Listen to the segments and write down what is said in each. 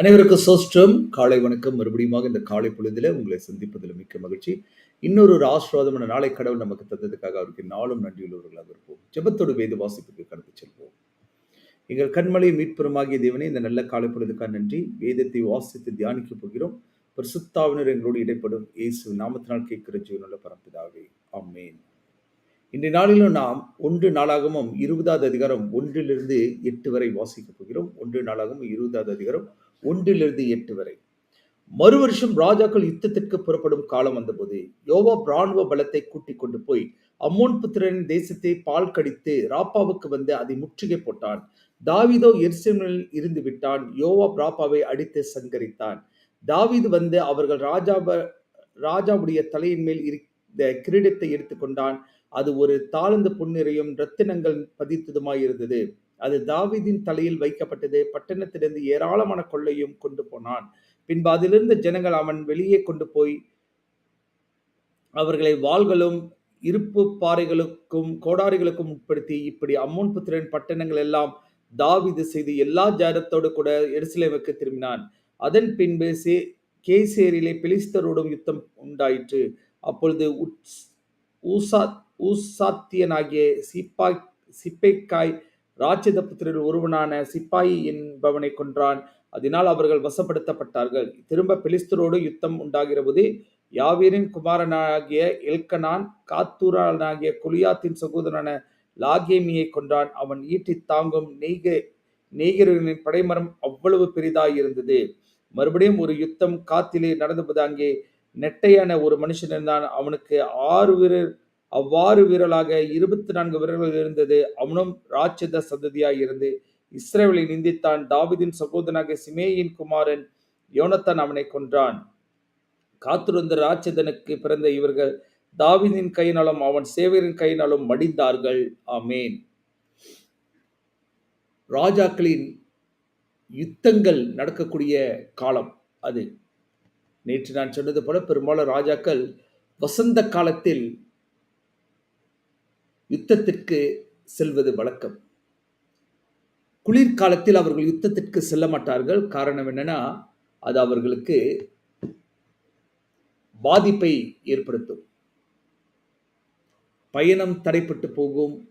அனைவருக்கும் சோஸ்டம் காலை வணக்கம். மறுபடியும் இந்த காலை பொழுதில் உங்களை சந்திப்பதில் மிக்க மகிழ்ச்சி. இன்னொரு ஒரு ஆசிர்வாதமான நாளை கடவுள் நமக்கு தந்ததுக்காக அவருக்கு நாளும் நன்றியுள்ளவர்களாக இருப்போம். ஜெபத்தோடு வேத வாசிப்புக்கு கடந்து செல்வோம். எங்கள் கண்மலை மீட்புறமாகிய தேவனே இந்த நல்ல காலை பொழுதுக்காக நன்றி. வேதத்தை வாசித்து தியானிக்க போகிறோம். பரிசுத்தாவினர் எங்களோடு இடைப்படும். இயேசு நாமத்தினால் கேட்கிற ஜீவனுள்ள பரப்பிதாவே ஆமென். இன்றைய நாளிலும் நாம் ஒன்று நாளாகமும் இருபதாவது அதிகாரம் ஒன்றிலிருந்து எட்டு வரை வாசிக்க போகிறோம். ஒன்று நாளாகமும் இருபதாவது அதிகாரம் ஒன்றிலிருந்து எட்டு வரை. மறு வருஷம் ராஜாக்கள் யுத்தத்திற்கு புறப்படும் காலம் வந்தபோது யோவா ராணுவ பலத்தை கூட்டிக் கொண்டு போய் அம்மோன் புத்திரனின் தேசத்தை பால் கடித்து ராப்பாவுக்கு வந்து அதை முற்றுகை போட்டான். தாவிதோ எருசலேமில் இருந்து விட்டான். யோவா ராப்பாவை அடித்து சங்கரித்தான். தாவிது வந்து அவர்கள் ராஜாவ ராஜாவுடைய தலையின் மேல் இருந்த கிரீடத்தை எடுத்துக்கொண்டான் அது ஒரு தாழ்ந்த பொன்னிறையும் ரத்தினங்கள் பதித்ததுமாய் இருந்தது அது தாவிதின் தலையில் வைக்கப்பட்டது. பட்டணத்திலிருந்து ஏராளமான கொள்ளையும் கொண்டு போனான். பின்பு அதிலிருந்த ஜனங்கள் அவன் வெளியே கொண்டு போய் அவர்களை வாள்களும் இருப்பு பாறைகளுக்கும் கோடாரிகளுக்கும் உட்படுத்தி இப்படி அம்மோன் புத்திரன் பட்டணங்கள் எல்லாம் தாவீது செய்து எல்லா ஜாரத்தோடு கூட எருசலேமுக்கு திரும்பினான். அதன் பின்பு சே கேசேரிலே பெலிஸ்தரோடும் யுத்தம் உண்டாயிற்று. அப்பொழுது உட்ஸ்- ஊசா ஊசாத்தியனாகிய சிப்பாய் சிப்பைக்காய் ராட்சத புத்திரர் ஒருவனான சிப்பாயி என்பவனை கொன்றான். அதனால் அவர்கள் வசப்படுத்தப்பட்டார்கள். திரும்ப பெலிஸ்தரோடு யுத்தம் உண்டாகிறபோது யாவீரின் குமாரனாகிய எல்கனான் காத்தூரானாகிய குலியாத்தின் சகோதரனான லாகேமியை கொன்றான். அவன் ஈட்டி தாங்கும் நெய்க நெய்கிறவர்களின் படைமரம் அவ்வளவு பெரிதாயிருந்தது. மறுபடியும் ஒரு யுத்தம் காத்திலே நடந்தபோது அங்கே நெட்டையான ஒரு மனுஷன் இருந்தான். அவனுக்கு ஆறு வீரர் அவ்வாறு வீரலாக இருபத்தி நான்கு வீரர்கள் இருந்தது. அவனும் ராட்சத சந்ததியாய் இருந்து இஸ்ரேவலை நிந்தித்தான். தாவிதின் சகோதரனாக சிமேயின் குமாரன் யோனத்தான் அவனை கொன்றான். காத்திருந்த ராட்சதனுக்கு பிறந்த இவர்கள் தாவிதின் கையினாலும் அவன் சேவரின் கையினாலும் மடிந்தார்கள். ஆமேன். ராஜாக்களின் யுத்தங்கள் நடக்கக்கூடிய காலம் அது. நேற்று நான் சொன்னது போல பெரும்பாலும் ராஜாக்கள் வசந்த காலத்தில் யுத்தத்திற்கு செல்வது வழக்கம். குளிர்காலத்தில் அவர்கள் யுத்தத்திற்கு செல்ல மாட்டார்கள். காரணம் என்னன்னா அது அவர்களுக்கு பாதிப்பை ஏற்படுத்தும். பயணம் தடைப்பட்டு போகும்.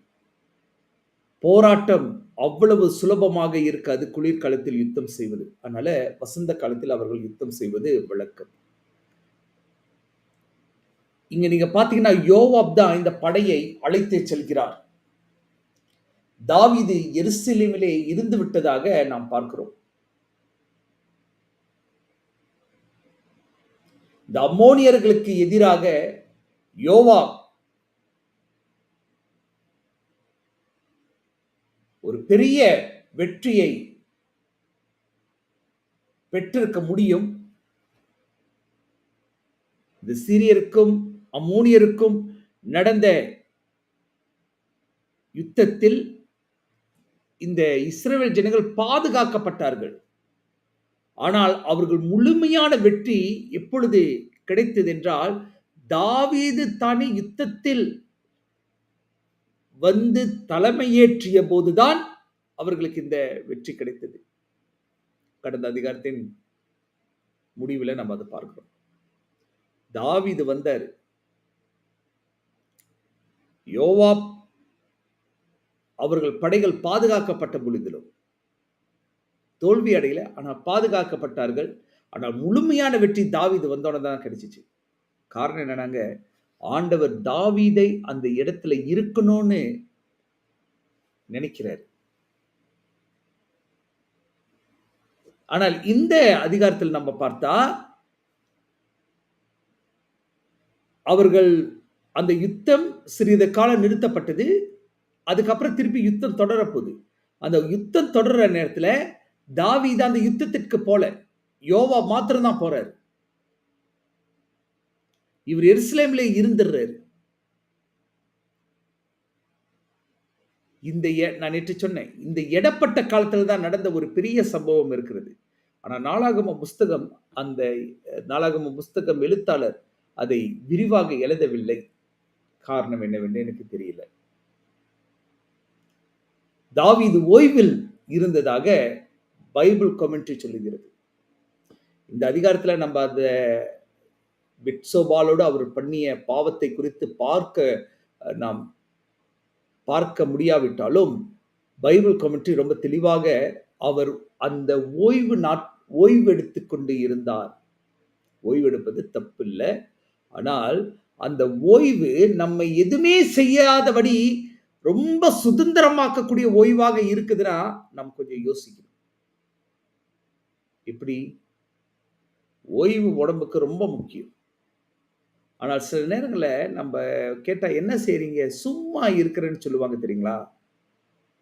போராட்டம் அவ்வளவு சுலபமாக இருக்காது குளிர்காலத்தில் யுத்தம் செய்வது. அதனால வசந்த காலத்தில் அவர்கள் யுத்தம் செய்வது வழக்கம். இங்க நீங்க பாத்தீங்கன்னா யோவாப் தான் இந்த படையை அழைத்து செல்கிறார். தாவிது எருசலேமிலே இருந்து விட்டதாக நாம் பார்க்கிறோம். இந்த அம்மோனியர்களுக்கு எதிராக யோவா ஒரு பெரிய வெற்றியை பெற்றிருக்க முடியும். இந்த சீரியருக்கும் அம்மோனியருக்கும் நடந்த யுத்தத்தில் இந்த இஸ்ரேல் ஜனங்கள் பாதுகாக்கப்பட்டார்கள். ஆனால் அவர்கள் முழுமையான வெற்றி எப்பொழுது கிடைத்தது என்றால் தாவீது தானே யுத்தத்தில் வந்து தலைமையேற்றிய போதுதான் அவர்களுக்கு இந்த வெற்றி கிடைத்தது. கடந்த அதிகாரத்தின் முடிவில் நம்ம அதை பார்க்கிறோம். தாவீது வந்தார். யோவாப் அவர்கள் படைகள் பாதுகாக்கப்பட்ட பொழுதிலும் தோல்வி அடையல ஆனால் பாதுகாக்கப்பட்டார்கள். ஆனால் முழுமையான வெற்றி தாவிது வந்தோடனே தான் கிடைச்சிச்சு. காரணம் என்னன்னாங்க ஆண்டவர் தாவீதை அந்த இடத்துல இருக்கணும்னு நினைக்கிறார். ஆனால் இந்த அதிகாரத்தில் நம்ம பார்த்தா அவர்கள் அந்த யுத்தம் சிறிது காலம் நிறுத்தப்பட்டது அதுக்கப்புறம் திருப்பி யுத்தம் தொடரப்போகுது. அந்த யுத்தம் தொடர்ற நேரத்தில் தாவீது அந்த யுத்தத்திற்கு போல யோவா மாத்திரம்தான் போறாரு. இவர் எருசலேம்ல இருந்துடுறாரு. இந்த நான் நேற்று சொன்னேன் இந்த எடப்பட்ட காலத்தில் தான் நடந்த ஒரு பெரிய சம்பவம் இருக்கிறது. ஆனால் நாளாகம புஸ்தகம் அந்த நாளாகம புஸ்தகம் எழுத்தாளர் அதை விரிவாக எழுதவில்லை. காரணம் என்னவென்று எனக்கு தெரியல. தாவீது ஓய்வில் இருந்ததாக பைபிள் கமெண்ட்ரி சொல்லுகிறது. இந்த அதிகாரத்துல நம்ம அந்த பிட்சோபாலோடு அவர் பண்ணிய பாவத்தை குறித்து பார்க்க நாம் பார்க்க முடியாவிட்டாலும் பைபிள் கமெண்ட்ரி ரொம்ப தெளிவாக அவர் அந்த ஓய்வு நாட் ஓய்வு எடுத்துக்கொண்டு இருந்தார். ஓய்வெடுப்பது தப்பில்லை. ஆனால் அந்த ஓய்வு நம்ம எதுவுமே செய்யாதபடி ரொம்ப சுதந்திரமாக்கக்கூடிய ஓய்வாக இருக்குதுன்னா நம்ம கொஞ்சம் யோசிக்கணும். இப்படி ஓய்வு உடம்புக்கு ரொம்ப முக்கியம். ஆனால் சில நேரங்களில் நம்ம கேட்டா என்ன செய்கிறீங்க சும்மா இருக்கிறேன்னு சொல்லுவாங்க தெரியுங்களா?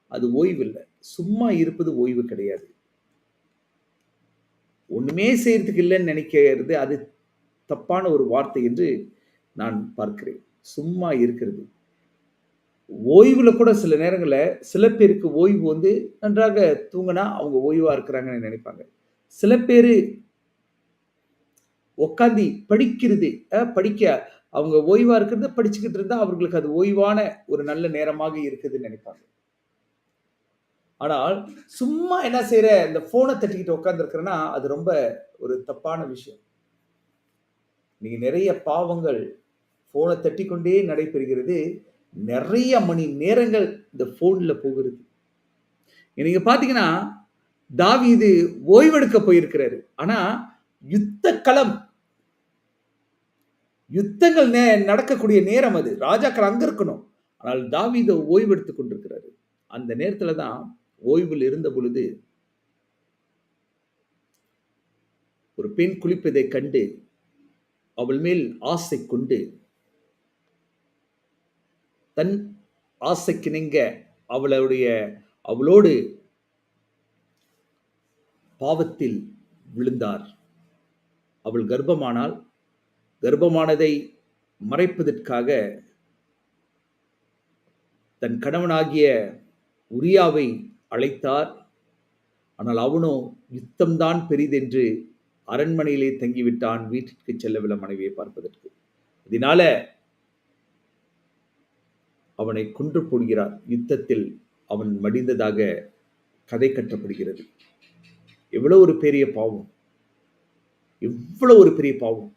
அது ஓய்வு இல்லை. சும்மா இருப்பது ஓய்வு கிடையாது. ஒன்றுமே செய்யறதுக்கு இல்லைன்னு நினைக்கிறது அது தப்பான ஒரு வார்த்தை என்று நான் பார்க்கிறேன். சும்மா இருக்கிறது. ஓய்வில் கூட சில நேரங்களில் சில பேருக்கு ஓய்வு வந்து நன்றாக தூங்கினா அவங்க ஓய்வாக இருக்கிறாங்கன்னு நினைப்பாங்க. சில பேர் உட்காந்து படிக்கிறது படிக்க அவங்க ஓய்வாக இருக்கிறத படிச்சுக்கிட்டு இருந்தால் அவர்களுக்கு அது ஓய்வான ஒரு நல்ல நேரமாக இருக்குதுன்னு நினைப்பாங்க. ஆனால் சும்மா என்ன செய்கிற இந்த ஃபோனை தட்டிக்கிட்டு உட்காந்துருக்குறேன்னா அது ரொம்ப ஒரு தப்பான விஷயம். நீங்கள் நிறைய பாவங்கள் ஃபோனை தட்டிக்கொண்டே நடைபெறுகிறது. நிறைய மணி நேரங்கள் இந்த ஃபோனில் போகிறது. நீங்கள் பார்த்தீங்கன்னா தாவி தாவீது ஓய்வெடுக்க போயிருக்கிறாரு. ஆனால் யுத்த களம் யுத்தங்கள் நே- நடக்கக்கூடிய நேரம் அது. ராஜாக்கள் அங்கே இருக்கணும். ஆனால் தாவீது ஓய்வெடுத்து கொண்டிருக்கிறாரு. அந்த நேரத்தில் தான் ஓய்வில் இருந்த பொழுது ஒரு பெண் குளிப்பதை கண்டு அவள் மேல் ஆசை கொண்டு தன் ஆசைக்கிணங்க அவளுடைய அவளோடு பாவத்தில் விழுந்தார். அவள் கர்ப்பமானால் கர்ப்பமானதை மறைப்பதற்காக தன் கணவனாகிய உரியாவை அழைத்தார். ஆனால் அவனோ யுத்தம்தான் பெரிதென்று அரண்மனையிலே தங்கிவிட்டான் வீட்டிற்கு செல்லவில்லை மனைவியை பார்ப்பதற்கு. இதனால அவனை கொன்று போடுகிறார். யுத்தத்தில் அவன் மடிந்ததாக கதை கட்டப்படுகிறது. எவ்வளவு ஒரு பெரிய பாவம். எவ்வளோ ஒரு பெரிய பாவம்.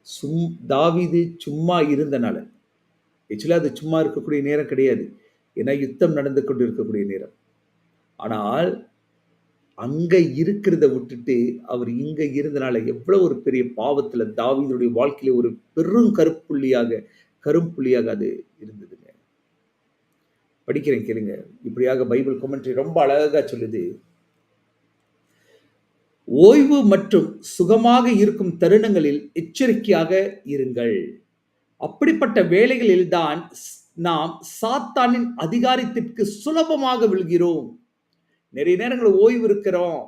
சும் தாவிது சும்மா இருந்தனால. ஆக்சுவலாக அது சும்மா இருக்கக்கூடிய நேரம் கிடையாது. ஏன்னா யுத்தம் நடந்து கொண்டு இருக்கக்கூடிய நேரம். ஆனால் அங்கே இருக்கிறத விட்டுட்டு அவர் இங்கே இருந்தனால எவ்வளோ ஒரு பெரிய பாவத்தில் தாவிதனுடைய வாழ்க்கையில ஒரு பெரும் கருப்புள்ளியாக கரும்புள்ளியாக அது இருந்ததுங்க. படிக்கிறேன் கேளுங்க. இப்படியாக பைபிள் கொமெண்ட்ரி ரொம்ப அழகா சொல்லுது. ஓய்வு மற்றும் சுகமாக இருக்கும் தருணங்களில் எச்சரிக்கையாக இருங்கள். அப்படிப்பட்ட வேலைகளில் தான் நாம் சாத்தானின் அதிகாரத்திற்கு சுலபமாக விழுகிறோம். நிறைய நேரங்கள் ஓய்வு இருக்கிறோம்.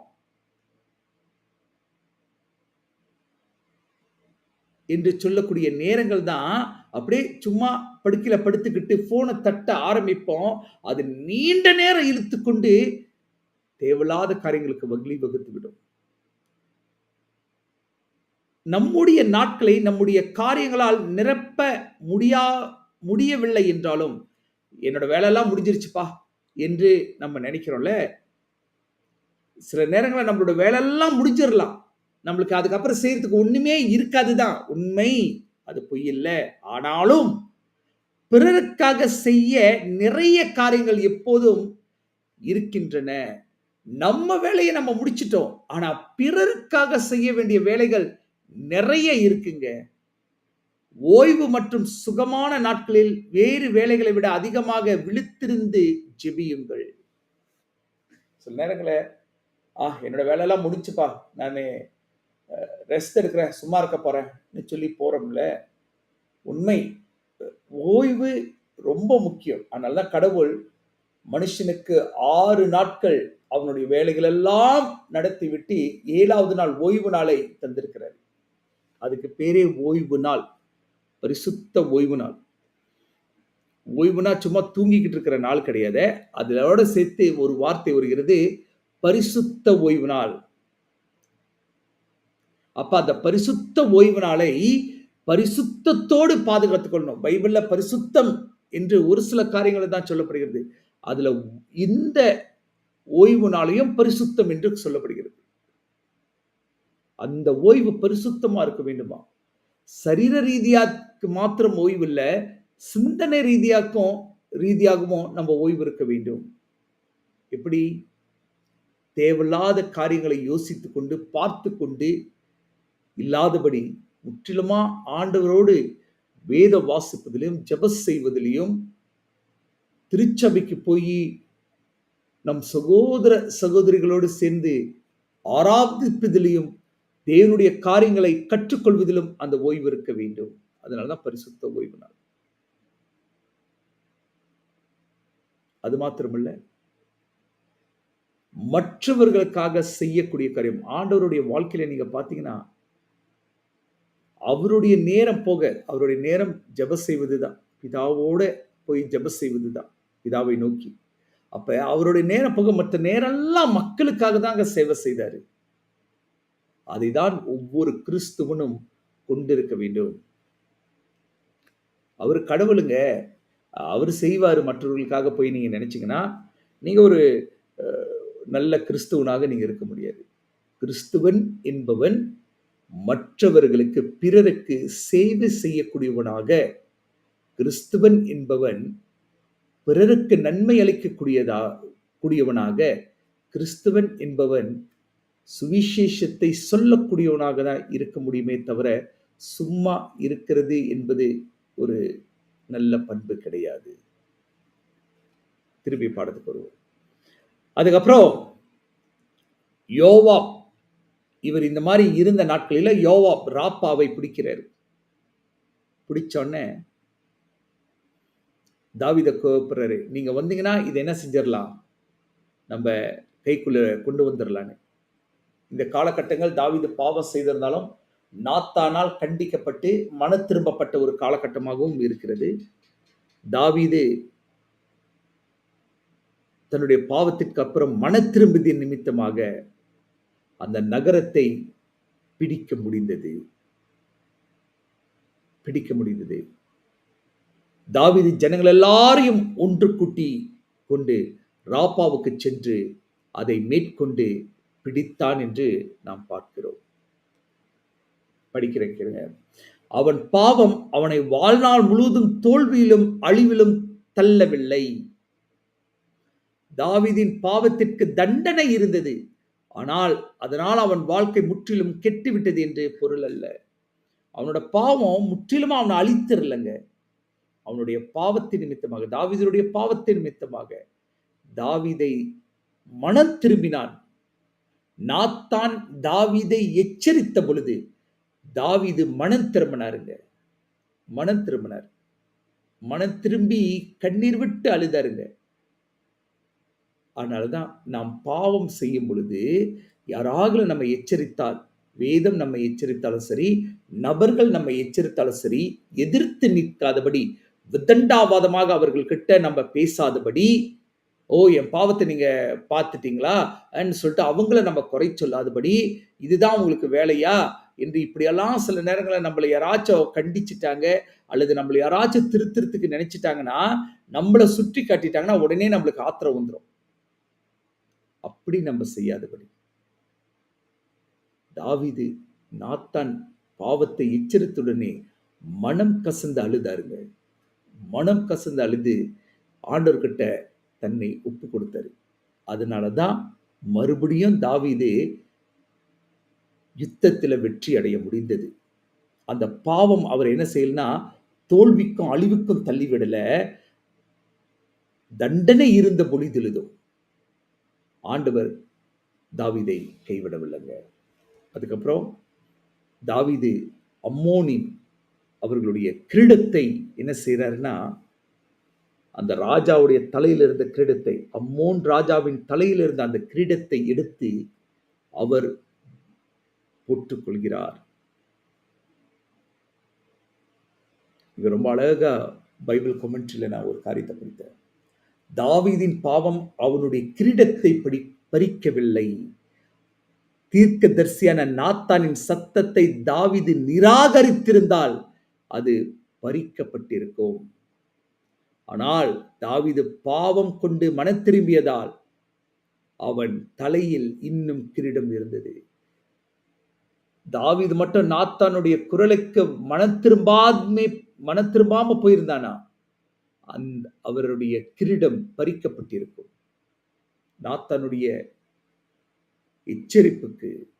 என்று சொல்லக்கூடிய நேரங்கள் தான் அப்படியே சும்மா படுக்கையில் படுத்துக்கிட்டு ஃபோனை தட்ட ஆரம்பிப்போம். அது நீண்ட நேரம் இழுத்து கொண்டு தேவையில்லாத காரியங்களுக்கு வகிலி வகுத்து விடும். நம்முடைய நாட்களை நம்முடைய காரியங்களால் நிரப்ப முடியா முடியவில்லை என்றாலும் என்னோட வேலையெல்லாம் முடிஞ்சிருச்சுப்பா என்று நம்ம நினைக்கிறோம்ல? சில நேரங்களில் நம்மளோட வேலையெல்லாம் முடிஞ்சிடலாம் நம்மளுக்கு அதுக்கப்புறம் செய்யறதுக்கு ஒண்ணுமே இருக்காதுதான். உண்மை. அது பொய் இல்லை. ஆனாலும் பிறருக்காக செய்ய நிறைய காரியங்கள் எப்போதும் இருக்கின்றன. நம்ம வேலையை நம்ம முடிச்சிட்டோம். ஆனா பிறருக்காக செய்ய வேண்டிய வேலைகள் நிறைய இருக்குங்க. ஓய்வு மற்றும் சுகமான நாட்களில் வேறு வேலைகளை விட அதிகமாக விழித்திருந்து ஜெபியுங்கள். சில நேரங்கள ஆ என்னோட வேலையெல்லாம் முடிச்சுப்பா. நான் ரெஸ்ட் எடுக்கிறேன் சும்மா இருக்க போகிறேன்னு சொல்லி போகிறோம்ல உண்மை ஓய்வு ரொம்ப முக்கியம். அதனால தான் கடவுள் மனுஷனுக்கு ஆறு நாட்கள் அவனுடைய வேலைகளெல்லாம் நடத்தி விட்டு ஏழாவது நாள் ஓய்வு நாளை தந்திருக்கிறார். அதுக்கு பேரே ஓய்வு நாள் பரிசுத்த ஓய்வு நாள். ஓய்வுனா சும்மா தூங்கிக்கிட்டு இருக்கிற நாள் கிடையாது. அதோட சேர்த்து ஒரு வார்த்தை வருகிறது பரிசுத்த ஓய்வு நாள். அப்போ அந்த பரிசுத்த ஓய்வு நாளை பரிசுத்தத்தோடு பாதுகாத்துக் கொள்ளணும். பைபிளில் பரிசுத்தம் என்று ஒரு சில காரியங்களை தான் சொல்லப்படுகிறது. அதில் இந்த ஓய்வு நாளையும் பரிசுத்தம் என்று சொல்லப்படுகிறது. அந்த ஓய்வு பரிசுத்தமாக இருக்க வேண்டுமா? சரீர ரீதியாக்கு மாத்திரம் ஓய்வு இல்லை சிந்தனை ரீதியாக்கும் ரீதியாகவும் நம்ம ஓய்வு இருக்க வேண்டும். எப்படி? தேவையில்லாத காரியங்களை யோசித்து கொண்டு பார்த்து கொண்டு இல்லாதபடி முற்றிலுமா ஆண்டவரோடு வேத வாசிப்பதிலும் ஜெப செய்வதிலையும் திருச்சபைக்கு போய் நம் சகோதர சகோதரிகளோடு சேர்ந்து ஆராதிப்பதிலையும் தேவனுடைய காரியங்களை கற்றுக்கொள்வதிலும் அந்த ஓய்வு இருக்க வேண்டும். அதனாலதான் பரிசுத்த ஓய்வு நாள். அது மாத்திரமல்ல மற்றவர்களுக்காக செய்யக்கூடிய காரியம் ஆண்டவருடைய வாழ்க்கையில நீங்க பாத்தீங்கன்னா அவருடைய நேரம் போக அவருடைய நேரம் ஜெப செய்வதுதான். பிதாவோட போய் ஜெப செய்வதுதான். பிதாவை நோக்கி. அப்ப அவருடைய நேரம் போக மற்ற நேரம்லாம் மக்களுக்காக தாங்க சேவை செய்தாரு. அதைதான் ஒவ்வொரு கிறிஸ்துவனும் கொண்டிருக்க வேண்டும். அவர் கடவுளுங்க. அவர் செய்வார் மற்றவர்களுக்காக போய் நீங்க நினைச்சீங்கன்னா நீங்க ஒரு அஹ், நல்ல கிறிஸ்துவனாக நீங்க இருக்க முடியாது. கிறிஸ்துவன் என்பவன் மற்றவர்களுக்கு பிறருக்கு சேவை செய்யக்கூடியவனாக கிறிஸ்துவன் என்பவன் பிறருக்கு நன்மை அளிக்கக்கூடியதா கூடியவனாக கிறிஸ்துவன் என்பவன் சுவிசேஷத்தை சொல்லக்கூடியவனாக தான் இருக்க முடியுமே தவிர சும்மா இருக்கிறது என்பது ஒரு நல்ல பண்பு கிடையாது. திரும்பி பாடத்துக்கு வருவோம். அதுக்கப்புறம் யோவாப் இவர் இந்த மாதிரி இருந்த நாட்களில் யோவா ராப்பாவை பிடிக்கிறார். பிடிச்சோடனே தாவித கோப்புறாரு நீங்கள் வந்தீங்கன்னா இது என்ன செஞ்சிடலாம்? நம்ம கைக்குள்ளே கொண்டு வந்துடலான்னு. இந்த காலகட்டங்கள் தாவீது பாவம் செய்திருந்தாலும் நாத்தானால் கண்டிக்கப்பட்டு மன திரும்பப்பட்ட ஒரு காலகட்டமாகவும் இருக்கிறது. தாவீது தன்னுடைய பாவத்திற்கு அப்புறம் மன திரும்புதின் நிமித்தமாக அந்த நகரத்தை பிடிக்க முடிந்தது. பிடிக்க முடிந்தது. தாவிது ஜனங்கள் எல்லாரையும் ஒன்று கூட்டி கொண்டு ராப்பாவுக்கு சென்று அதை மேற்கொண்டு பிடித்தான் என்று நாம் பார்க்கிறோம். படிக்கிறேன் அவன் பாவம் அவனை வாழ்நாள் முழுவதும் தோல்வியிலும் அழிவிலும் தள்ளவில்லை. தாவிதின் பாவத்திற்கு தண்டனை இருந்தது. ஆனால் அதனால் அவன் வாழ்க்கை முற்றிலும் கெட்டுவிட்டது என்று பொருள் அல்ல. அவனோட பாவம் முற்றிலும் அவனை அழித்திரலைங்க. அவனுடைய பாவத்தின் நிமித்தமாக தாவீதுடைய பாவத்தின் நிமித்தமாக தாவீதை மனம் திரும்பினான். நாத்தான் தாவீதை எச்சரித்த பொழுது தாவீது மனம் திரும்பினாருங்க. மனம் திரும்பினார். மனம் திரும்பி கண்ணீர் விட்டு அழுதாருங்க. அதனாலதான் நாம் பாவம் செய்யும் பொழுது யாராகலும் நம்ம எச்சரித்தால் வேதம் நம்ம எச்சரித்தாலும் சரி நபர்கள் நம்ம எச்சரித்தாலும் சரி எதிர்த்து நிற்காதபடி விதண்டாவாதமாக அவர்கள் கிட்ட நம்ம பேசாதபடி ஓ என் பாவத்தை நீங்க பார்த்துட்டீங்களா? சொல்லிட்டு அவங்கள நம்ம குறை சொல்லாதபடி இதுதான் உங்களுக்கு வேலையா? என்று இப்படியெல்லாம் சில நேரங்களில் நம்மளை யாராச்சும் கண்டிச்சிட்டாங்க அல்லது நம்மளை யாராச்சும் திருத்துறதுக்கு நினைச்சிட்டாங்கன்னா நம்மளை சுற்றி காட்டிட்டாங்கன்னா உடனே நம்மளுக்கு ஆத்திரம் வந்துடும் அப்படி நம்ம செய்யாதபடி. தாவீது நாத்தான் பாவத்தை எச்சரித்துடனே மனம் கசந்து அழுதாருங்க மனம் கசந்து அழுது ஆண்டவர்கிட்ட தன்னை ஒப்பு கொடுத்தாரு. அதனால தான் மறுபடியும் தாவீது யுத்தத்தில் வெற்றி அடைய முடிந்தது. அந்த பாவம் அவர் என்ன செய்யலனா தோல்விக்கும் அழிவுக்கும் தள்ளிவிடல. தண்டனை இருந்த பொழுதிலுதும் ஆண்டவர் தாவிதை கைவிடவில்லைங்க. அதுக்கப்புறம் தாவிது அம்மோனின் அவர்களுடைய கிரீடத்தை என்ன செய்கிறாருன்னா அந்த ராஜாவுடைய தலையில் இருந்த கிரீடத்தை அம்மோன் ராஜாவின் தலையில் இருந்த அந்த கிரீடத்தை எடுத்து அவர் போட்டுக்கொள்கிறார் இது இங்க ரொம்ப அழகா பைபிள் கொமெண்ட்ரியில் நான் ஒரு காரியத்தை படித்தேன். தாவீதின் பாவம் அவனுடைய கிரீடத்தை படி பறிக்கவில்லை. தீர்க்கதரிசியான நாத்தானின் சத்தத்தை தாவீது நிராகரித்திருந்தால் அது பறிக்கப்பட்டிருக்கும். ஆனால் தாவிது பாவம் கொண்டு மன திரும்பியதால் அவன் தலையில் இன்னும் கிரீடம் இருந்தது. தாவிது மட்டும் நாத்தானுடைய குரலுக்கு மனம் திரும்பாமே மனம் திரும்பாம போயிருந்தானா? அந் அவருடைய கிரீடம் பறிக்கப்பட்டிருக்கும். நாத்தானுடைய எச்சரிப்புக்கு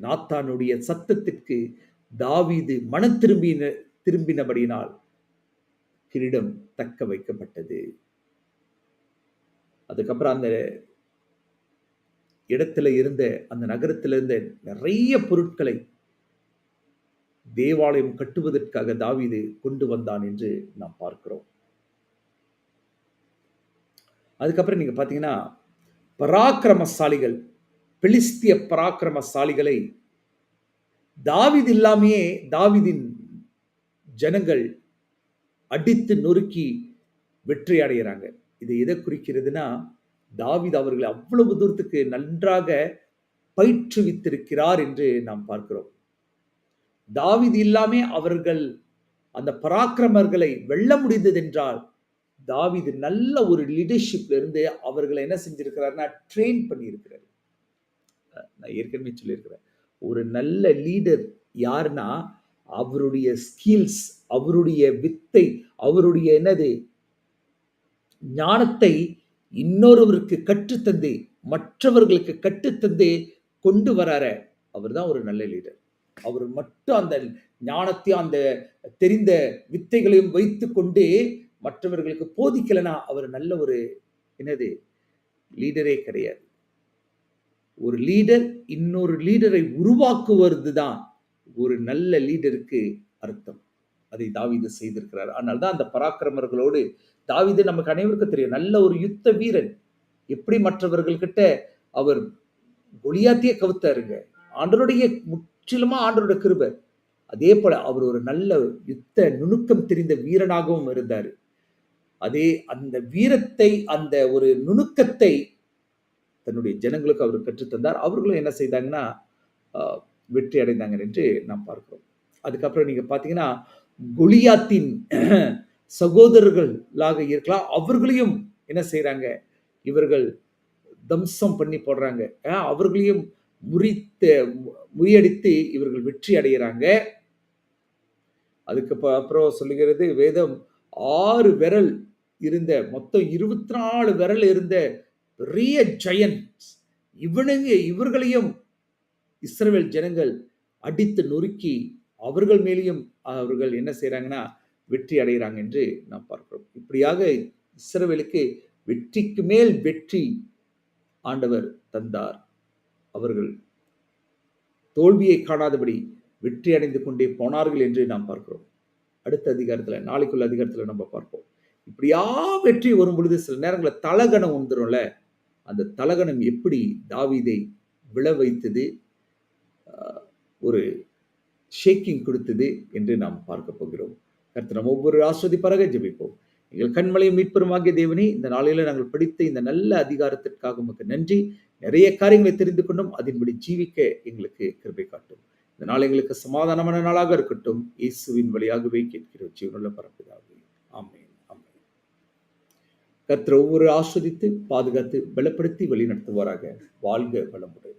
நாத்தானுடைய சத்தத்திற்கு தாவீது மன திரும்பின திரும்பினபடியினால் கிரீடம் தக்க வைக்கப்பட்டது. அதுக்கப்புறம் அந்த இடத்துல இருந்த அந்த நகரத்தில் இருந்த நிறைய பொருட்களை தேவாலயம் கட்டுவதற்காக தாவீது கொண்டு வந்தான் என்று நாம் பார்க்கிறோம். அதுக்கப்புறம் நீங்கள் பார்த்தீங்கன்னா பராக்கிரமசாலிகள் பெலிஸ்திய பராக்கிரமசாலிகளை தாவித் இல்லாமையே தாவிதின் ஜனங்கள் அடித்து நொறுக்கி வெற்றி அடைகிறாங்க இது எதை குறிக்கிறதுனா தாவித் அவர்களை அவ்வளவு தூரத்துக்கு நன்றாக பயிற்றுவித்திருக்கிறார் என்று நாம் பார்க்கிறோம். தாவித் இல்லாமே அவர்கள் அந்த பராக்கிரமர்களை வெல்ல முடிந்தது என்றால் தாவிது நல்ல ஒரு லீடர்ஷிப்ல இருந்து அவர்களை என்ன செஞ்சிருக்கிறாருன்னா ட்ரெயின் பண்ணியிருக்கிறார். நான் ஏற்கனவே சொல்லியிருக்கிறேன். ஒரு நல்ல லீடர் யாருன்னா அவருடைய ஸ்கில்ஸ் அவருடைய வித்தை அவருடைய என்னது ஞானத்தை இன்னொருவருக்கு கற்றுத்தந்து மற்றவர்களுக்கு கற்றுத்தந்து கொண்டு வரார அவர் தான் ஒரு நல்ல லீடர் அவர் மட்டும் அந்த ஞானத்தையும் அந்த தெரிந்த வித்தைகளையும் வைத்து கொண்டு மற்றவர்களுக்கு போதிக்கலைன்னா அவர் நல்ல ஒரு என்னது லீடரே கிடையாது. ஒரு லீடர் இன்னொரு லீடரை உருவாக்குவது தான் ஒரு நல்ல லீடருக்கு அர்த்தம். அதை தாவிது செய்திருக்கிறார். ஆனால் தான் அந்த பராக்கிரமர்களோடு தாவிது நமக்கு அனைவருக்கும் தெரியும் நல்ல ஒரு யுத்த வீரன். எப்படி மற்றவர்கள்கிட்ட அவர் கொலியாத்தியே கவுத்தாருங்க. ஆண்டருடைய முற்றிலுமா ஆண்டருடைய கிருபர் அதே போல அவர் ஒரு நல்ல யுத்த நுணுக்கம் தெரிந்த வீரனாகவும் இருந்தார். அதே அந்த வீரத்தை அந்த ஒரு நுணுக்கத்தை தன்னுடைய ஜனங்களுக்கு அவர் கற்றுத்தந்தார் அவர்களும் என்ன செய்தாங்கன்னா வெற்றி அடைந்தாங்க என்று நாம் பார்க்கிறோம். அதுக்கப்புறம் நீங்க பாத்தீங்கன்னா கொலியாத்தின் சகோதரர்களாக இருக்கலாம். அவர்களையும் என்ன செய்யறாங்க இவர்கள் தம்சம் பண்ணி போடுறாங்க. அவர்களையும் முறித்த முறியடித்து இவர்கள் வெற்றி அடைகிறாங்க. அதுக்கு அப்புறம் சொல்லுகிறது வேதம் ஆறு விரல் இருந்த மொத்தம் இருபத்தி நாலு விரல் இருந்த பெரிய ஜெயன்ஸ் இவனுங்க இவர்களையும் இஸ்ரவேல் ஜனங்கள் அடித்து நொறுக்கி அவர்கள் மேலேயும் அவர்கள் என்ன செய்கிறாங்கன்னா வெற்றி அடைகிறாங்க என்று நாம் பார்க்கிறோம். இப்படியாக இஸ்ரவேலுக்கு வெற்றிக்கு மேல் வெற்றி ஆண்டவர் தந்தார். அவர்கள் தோல்வியை காணாதபடி வெற்றி அடைந்து கொண்டே போனார்கள் என்று நாம் பார்க்கிறோம். அடுத்த அதிகாரத்தில் நாளைக்குள்ள அதிகாரத்தில் நம்ம பார்ப்போம். இப்படியா வெற்றி வரும் பொழுது சில நேரங்களில் தலகணம் வந்துரும்ல. அந்த தலகணம் எப்படி தாவிதை விழ வைத்தது? ஒரு ஷேக்கிங் கொடுத்தது என்று நாம் பார்க்க போகிறோம். கருத்து நம்ம ஒவ்வொரு பரக ஜபிப்போம். எங்கள் கண்மலையும் மீட்பெருமாகிய தேவனே இந்த நாளையில நாங்கள் படித்த இந்த நல்ல அதிகாரத்திற்காக உமக்கு நன்றி. நிறைய காரியங்களை தெரிந்து கொண்டும். அதன்படி ஜீவிக்க எங்களுக்கு கிருபை காட்டும். இந்த நாள் எங்களுக்கு சமாதானமான நாளாக இருக்கட்டும். இயேசுவின் வழியாகவே கேட்கிறோம். ஜீவனுள்ள பரப்பிதாவே ஆமே கர்த்தர் ஒவ்வொரு ஆஸ்வதித்து பாதுகாத்து பலப்படுத்தி வழிநடத்துவாராக. வாழ்க வளமுடன்.